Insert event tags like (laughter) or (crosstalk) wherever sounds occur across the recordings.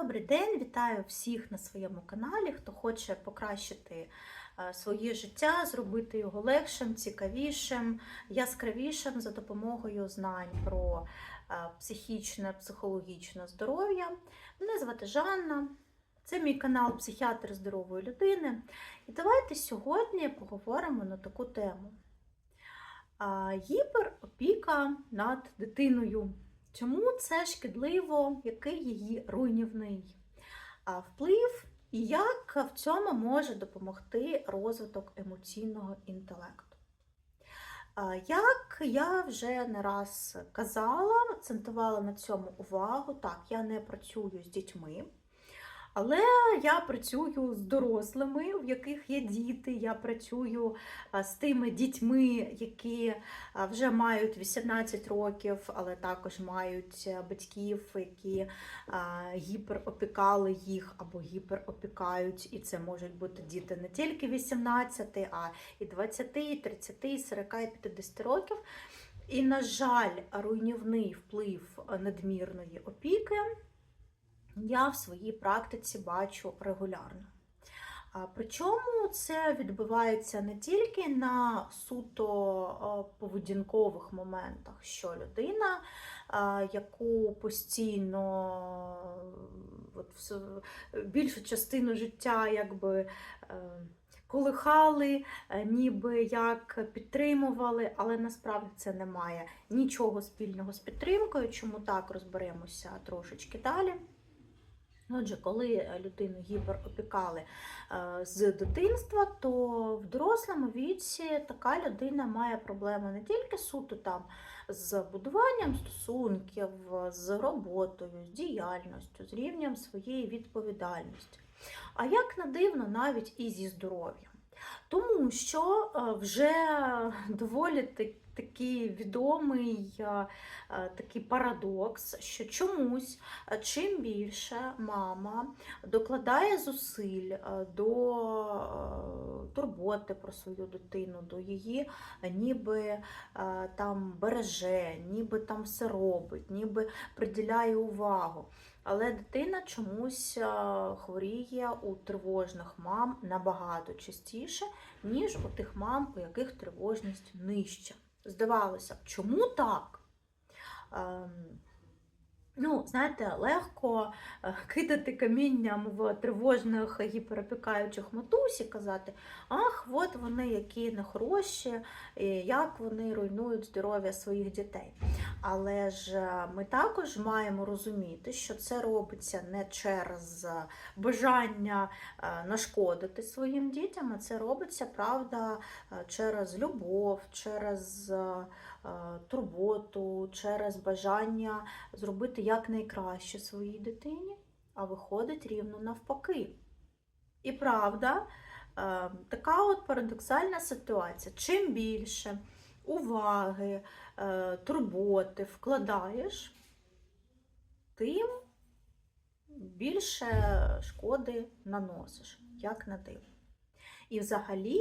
Добрий день, вітаю всіх на своєму каналі. Хто хоче покращити е, своє життя, зробити його легшим, цікавішим, яскравішим за допомогою знань про е, психічне, психологічне здоров'я. Мене звати Жанна. Це мій канал Психіатр здорової людини. І давайте сьогодні поговоримо на таку тему. Гіперопіка над дитиною. Чому це шкідливо, який її руйнівний вплив, і як в цьому може допомогти розвиток емоційного інтелекту? Як я вже не раз казала, акцентувала на цьому увагу, так, я не працюю з дітьми. Але я працюю з дорослими, в яких є діти. Я працюю з тими дітьми, які вже мають 18 років, але також мають е, батьків, які гіперопікали їх або гіперопікають. І це можуть бути діти не тільки 18, а і 20, і 30, і 40, і 50 років. І, на жаль, руйнівний вплив надмірної опіки я в своїй практиці бачу регулярно. Причому це відбувається не тільки на суто поведінкових моментах, що людина, яку постійно от, більшу частину життя якби. е, Колихали, е, ніби як підтримували, але насправді це не має нічого спільного з підтримкою. Чому так розберемося трошечки далі. Отже, коли людину гіперопікали е, з дитинства, то в дорослому віці така людина має проблеми не тільки суто там з будуванням стосунків, з роботою, з діяльністю, з рівнем своєї відповідальності, а як не дивно, навіть і зі здоров'ям. Тому що е, вже доволі так- такий відомий е, е, такий парадокс, що чомусь е, чим більше мама докладає зусиль до турботи про свою дитину, до її ніби там береже, ніби там все робить, ніби приділяє увагу. Але дитина чомусь хворіє у тривожних мам набагато частіше, ніж у тих мам, у яких тривожність нижча. Здавалося б, чому так? Ем, Ну, знаєте, легко е, кидати камінням в тривожних гіперопікаючих матусь і казати, ах, от вони які нехороші, як вони руйнують здоров'я своїх дітей. Але ж е, ми також маємо розуміти, що це робиться не через бажання е, нашкодити своїм дітям, а це робиться, правда, через любов, через турботу, через бажання зробити якнайкраще своїй дитині, а виходить рівно навпаки. І правда, е, така от парадоксальна ситуація. Чим більше уваги, е, турботи вкладаєш, тим більше шкоди наносиш, як на диво. І взагалі,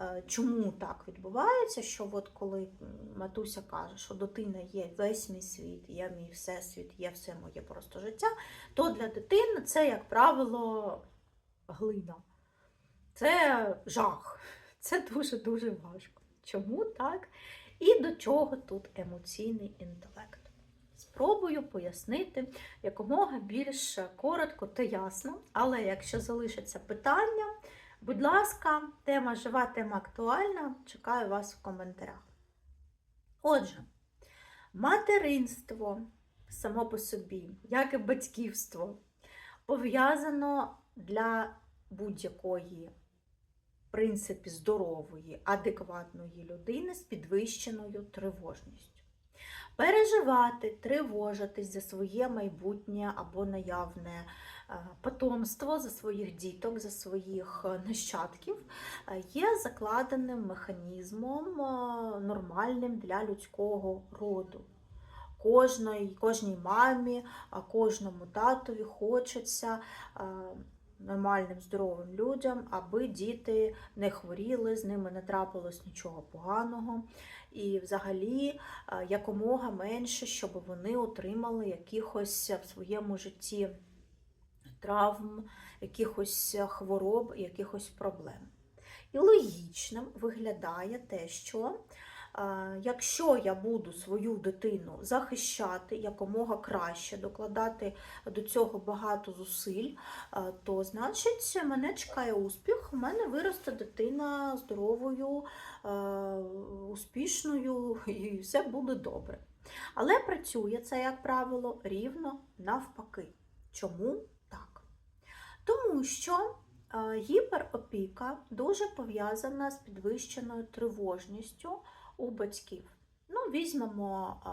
е, чому так відбувається, що от коли матуся каже, що дитина є весь мій світ, є мій всесвіт, є все моє просто життя, то для дитини це, як правило, глина. Це жах. Це дуже-дуже важко. Чому так? І до чого тут емоційний інтелект? Спробую пояснити якомога більш коротко та ясно, але якщо залишаться питання, будь ласка, тема жива, тема актуальна, чекаю вас в коментарях. Отже, материнство само по собі, як і батьківство, пов'язано для будь-якої в принципі, здорової, адекватної людини з підвищеною тривожністю. Переживати, тривожитись за своє майбутнє або наявне е, потомство, за своїх діток, за своїх е, нащадків е, є закладеним механізмом нормальним для людського роду. Кожної, кожній мамі, кожному татові хочеться нормальним здоровим людям, аби діти не хворіли, з ними не трапилось нічого поганого. І взагалі е, якомога менше, щоб вони отримали якихось в своєму житті травм, якихось хвороб, якихось проблем. І логічним виглядає те, що якщо я буду свою дитину захищати якомога краще, докладати до цього багато зусиль, то значить мене чекає успіх, у мене виросте дитина здоровою, успішною і все буде добре. Але працює це, як правило, рівно навпаки. Чому так? Тому що гіперопіка дуже пов'язана з підвищеною тривожністю у батьків. Ну, візьмемо е,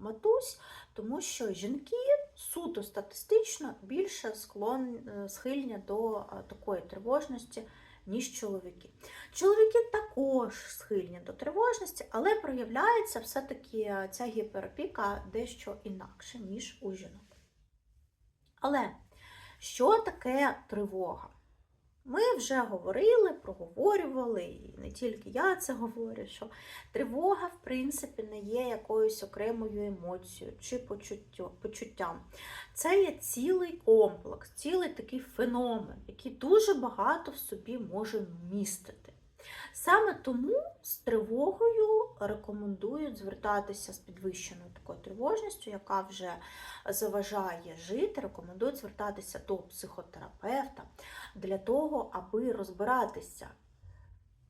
матусь, тому що жінки суто статистично більше склон, е, схильні до е, такої тривожності, ніж чоловіки. Чоловіки також схильні до тривожності, але проявляється все-таки ця гіперопіка дещо інакше, ніж у жінок. Але що таке тривога? Ми вже говорили, проговорювали, і не тільки я це говорю, що тривога, в принципі, не є якоюсь окремою емоцією чи почуттям. Це є цілий комплекс, цілий такий феномен, який дуже багато в собі може містити. Саме тому з тривогою рекомендують звертатися з підвищеною такою тривожністю, яка вже заважає жити, рекомендують звертатися до психотерапевта для того, аби розбиратися.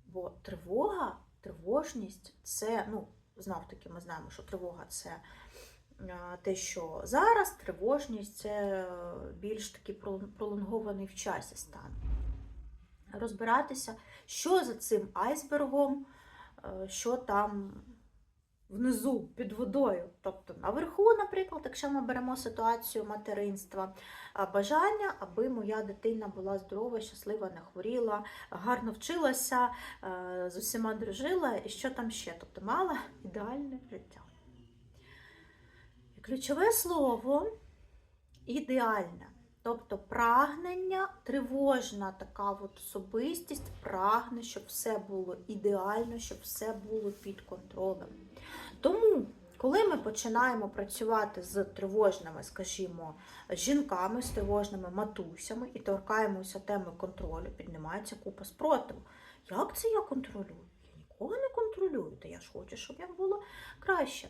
Бо тривога, тривожність це, ну, знов таки, ми знаємо, що тривога це е, те, що зараз, тривожність це е, більш такий пролонгований в часі стан. Розбиратися, що за цим айсбергом, е, що там внизу під водою. Тобто наверху, наприклад, якщо ми беремо ситуацію материнства, бажання, аби моя дитина була здорова, щаслива, не хворіла, гарно вчилася, е, з усіма дружила, і що там ще? Тобто мала ідеальне життя. Ключове слово ідеальне. Тобто прагнення, тривожна така от особистість, прагне, щоб все було ідеально, щоб все було під контролем. Тому, коли ми починаємо працювати з тривожними, скажімо, жінками, з тривожними матусями і торкаємося теми контролю, піднімається купа спротиву. Як це я контролюю? Я нікого не контролюю, та я ж хочу, щоб як було краще.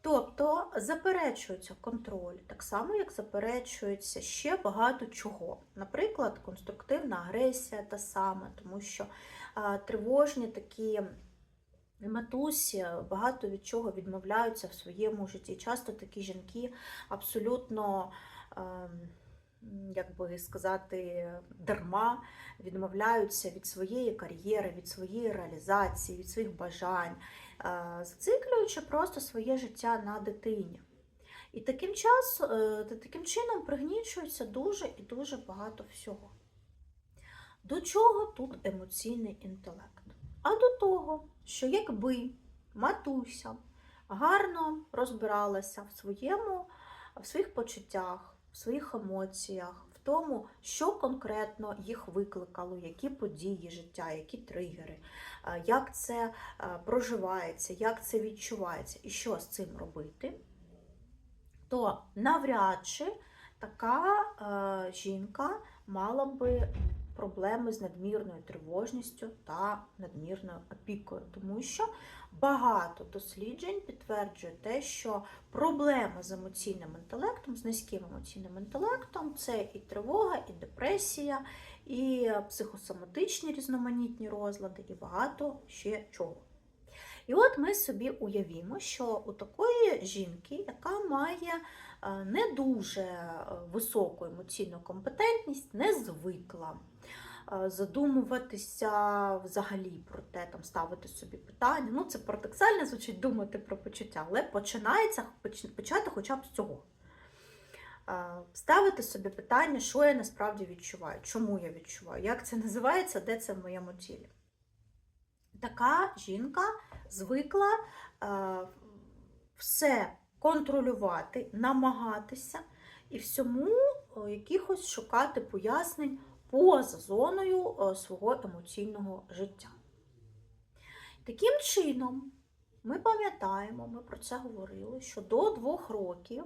Тобто заперечується контроль, так само, як заперечується ще багато чого. Наприклад, конструктивна агресія та саме, тому що тривожні такі матусі багато від чого відмовляються в своєму житті. Часто такі жінки абсолютно. як би сказати, дарма відмовляються від своєї кар'єри, від своєї реалізації, від своїх бажань, зациклюючи просто своє життя на дитині. І таким, час, е, таким чином пригнічується дуже і дуже багато всього. До чого тут емоційний інтелект? А до того, що якби матуся гарно розбиралася в своєму, в своїх почуттях, в своїх емоціях, тому, що конкретно їх викликало, які події життя, які тригери, е, як це е, проживається, як це відчувається і що з цим робити, то навряд чи така е, жінка мала би проблеми з надмірною тривожністю та надмірною опікою, тому що багато досліджень підтверджує те, що проблеми з емоційним інтелектом, з низьким емоційним інтелектом це і тривога, і депресія, і психосоматичні різноманітні розлади, і багато ще чого. І от ми собі уявімо, що у такої жінки, яка має е, не дуже е, високу емоційну компетентність, не звикла задумуватися взагалі про те, там ставити собі питання. Ну, це парадоксально звучить думати про почуття, але починається почати хоча б з цього. Е, Ставити собі питання, що я насправді відчуваю, чому я відчуваю, як це називається, де це в моєму тілі. Така жінка звикла е, все контролювати, намагатися і всьому е, якихось шукати пояснень поза зоною е, свого емоційного життя. Таким чином, ми пам'ятаємо, ми про це говорили, що до двох років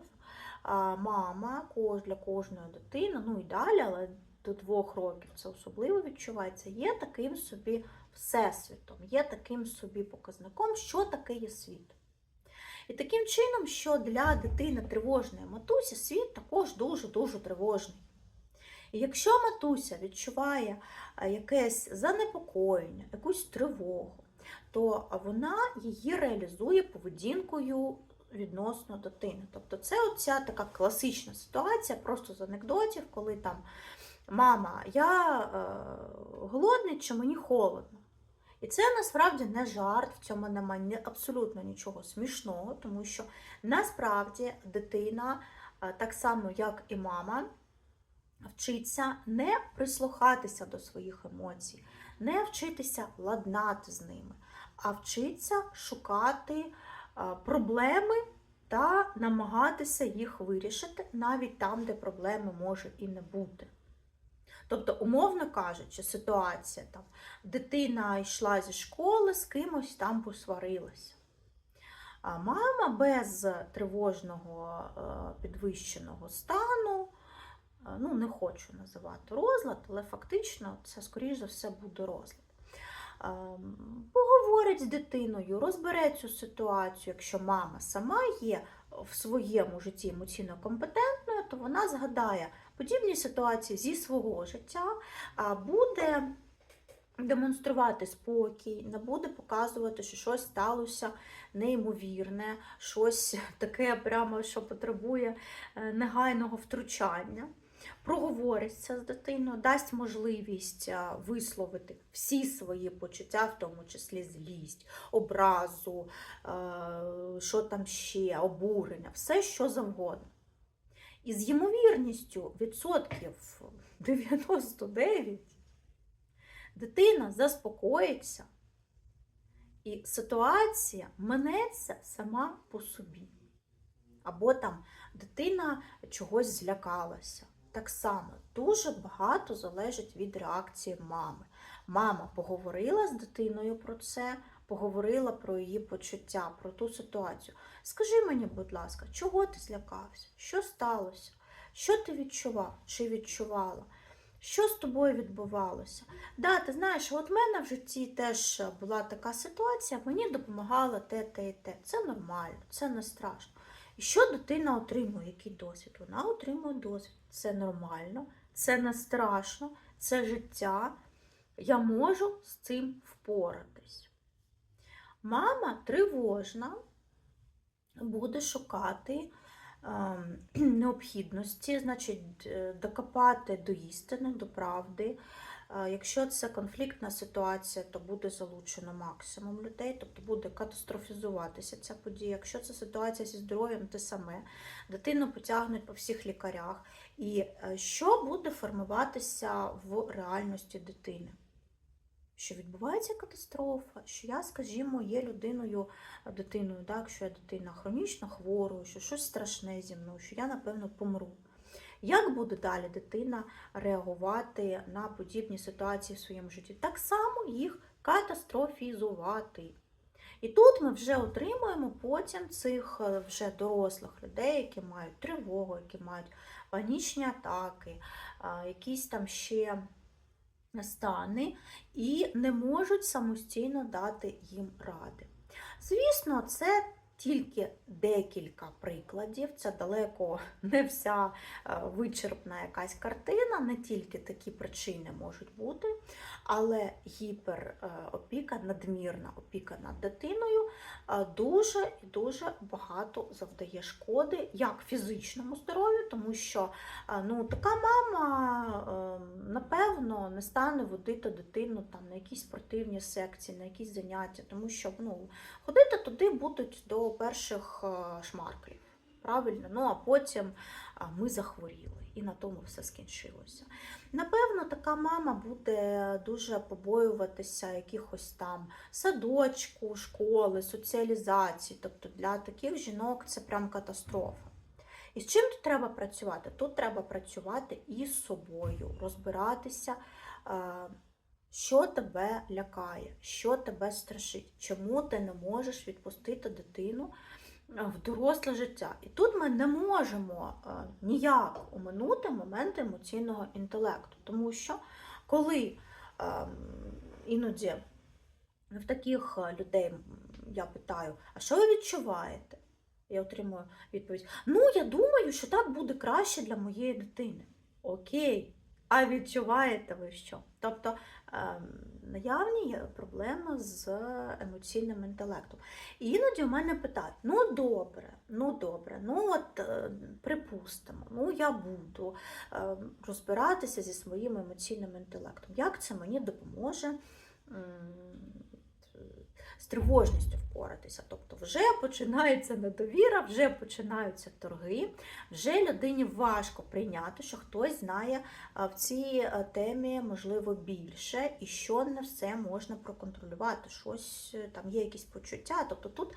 мама для кожної дитини, ну і далі, але до двох років це особливо відчувається, є таким собі всесвітом, є таким собі показником, що таке є світ. І таким чином, що для дитини тривожної матусі світ також дуже-дуже тривожний. Якщо матуся відчуває якесь занепокоєння, якусь тривогу, то вона її реалізує поведінкою відносно дитини. Тобто це оця така класична ситуація, просто з анекдотів, коли там мама, я е, голодний чи мені холодно. І це насправді не жарт, в цьому немає абсолютно нічого смішного, тому що насправді дитина, е, так само як і мама, вчиться не прислухатися до своїх емоцій, не вчитися ладнати з ними, а вчиться шукати е, проблеми та намагатися їх вирішити навіть там, де проблеми може і не бути. Тобто, умовно кажучи, ситуація там дитина йшла зі школи, з кимось там посварилася. А мама без тривожного е, підвищеного стану, ну не хочу називати розлад, але фактично це, скоріш за все, буде розлад. Ем, Поговорить з дитиною, розбере цю ситуацію. Якщо мама сама є в своєму житті емоційно компетентною, то вона згадає подібні ситуації зі свого життя, буде демонструвати спокій, не буде показувати, що щось сталося неймовірне, щось таке, прямо, що потребує е, негайного втручання. Проговориться з дитиною, дасть можливість висловити всі свої почуття, в тому числі злість, образу, е, що там ще, обурення, все що завгодно. І з ймовірністю відсотків (laughs) 99 дитина заспокоїться, і ситуація минеться сама по собі. Або там дитина чогось злякалася. Так само дуже багато залежить від реакції мами. Мама поговорила з дитиною про це, поговорила про її почуття, про ту ситуацію. Скажи мені, будь ласка, чого ти злякався? Що сталося? Що ти відчував чи відчувала? Що з тобою відбувалося? Да, ти знаєш, от в мене в житті теж була така ситуація, мені допомагало те, те і те. Це нормально, це не страшно. І що дитина отримує, який досвід? Вона отримує досвід. Це нормально, це не страшно, це життя. Я можу з цим впоратись. Мама тривожна буде шукати ем, (clears throat) необхідності, значить, докопати до істини, до правди. Е, Якщо це конфліктна ситуація, то буде залучено максимум людей, тобто буде катастрофізуватися ця подія. Якщо це ситуація зі здоров'ям, те саме. Дитину потягнуть по всіх лікарях. І е, що буде формуватися в реальності дитини? Що відбувається катастрофа, що я, скажімо, є людиною, дитиною, так, що я дитина хронічно хворою, що щось страшне зі мною, що я, напевно, помру. Як буде далі дитина реагувати на подібні ситуації в своєму житті? Так само їх катастрофізувати. І тут ми вже отримуємо потім цих е, вже дорослих людей, які мають тривогу, які мають панічні атаки, якісь там ще стани, і не можуть самостійно дати їм ради. Звісно, це тільки декілька прикладів, це далеко не вся е, вичерпна якась картина, не тільки такі причини можуть бути, але гіперопіка, надмірна опіка над дитиною е, дуже і дуже багато завдає шкоди як фізичному здоров'ю, тому що е, ну, така мама, е, напевно, не стане водити дитину там, на якісь спортивні секції, на якісь заняття, тому що ну, ходити туди будуть до перших е, шмарклів. Правильно, ну а потім ми захворіли, і на тому все скінчилося. Напевно, така мама буде дуже побоюватися якихось там садочку, школи, соціалізації. Тобто для таких жінок це прям катастрофа. І з чим тут треба працювати? Тут треба працювати із собою, розбиратися, е, що тебе лякає, що тебе страшить, чому ти не можеш відпустити дитину в доросле життя. І тут ми не можемо е, ніяк оминути моменти емоційного інтелекту, тому що коли е, іноді в таких е, людей я питаю, а що ви відчуваєте? Я отримую відповідь: Ну, я думаю, що так буде краще для моєї дитини. Окей, а відчуваєте ви що? Тобто ем, наявні проблеми з емоційним інтелектом. І іноді у мене питають: ну добре, ну добре, ну от е, припустимо, ну я буду е, розбиратися зі своїм емоційним інтелектом. Як це мені допоможе? Тривожністю впоратися. Тобто вже починається недовіра, вже починаються торги, вже людині важко прийняти, що хтось знає в цій е, темі, можливо, більше, і що не все можна проконтролювати. Щось е, там є якісь почуття. Тобто тут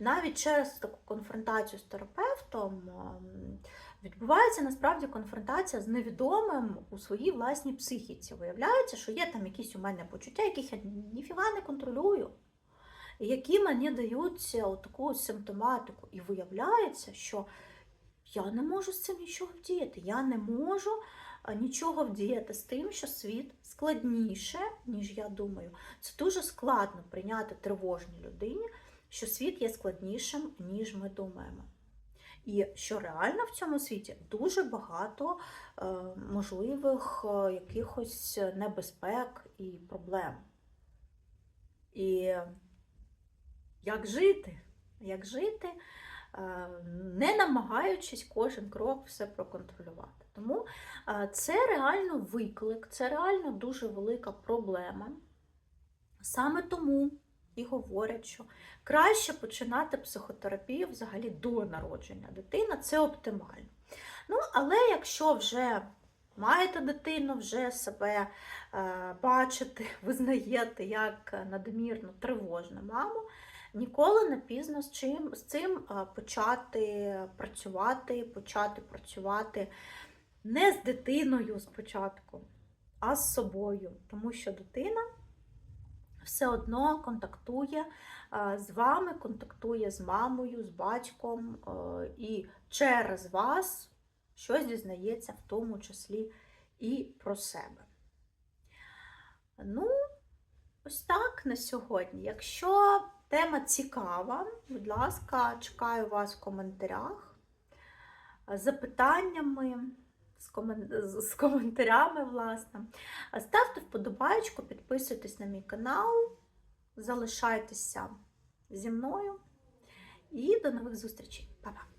навіть через таку конфронтацію з терапевтом ем, відбувається насправді конфронтація з невідомим у своїй власній психіці. Виявляється, що є там якісь у мене почуття, яких я ніфіга не контролюю. Які мені дають таку симптоматику. І виявляється, що я не можу з цим нічого вдіяти. Я не можу нічого вдіяти з тим, що світ складніше, ніж я думаю. Це дуже складно прийняти тривожній людині, що світ є складнішим, ніж ми думаємо. І що реально в цьому світі дуже багато е, можливих е, якихось небезпек і проблем. І як жити? Як жити, е, не намагаючись кожен крок все проконтролювати. Тому е, це реально виклик, це реально дуже велика проблема. Саме тому і говорять, що краще починати психотерапію взагалі до народження дитини, це оптимально. Ну, але якщо вже маєте дитину, вже себе е, бачите, (laughs) визнаєте як надмірно тривожну маму, ніколи не пізно з, чим, з цим е, почати працювати, почати працювати не з дитиною спочатку, а з собою, тому що дитина все одно контактує е, з вами, контактує з мамою, з батьком е, і через вас щось дізнається, в тому числі і про себе. Ну, ось так на сьогодні. Якщо тема цікава, будь ласка, чекаю вас в коментарях з запитаннями з, комен... з коментарями, власне. Ставте вподобайку, підписуйтесь на мій канал, залишайтеся зі мною і до нових зустрічей. Па-па!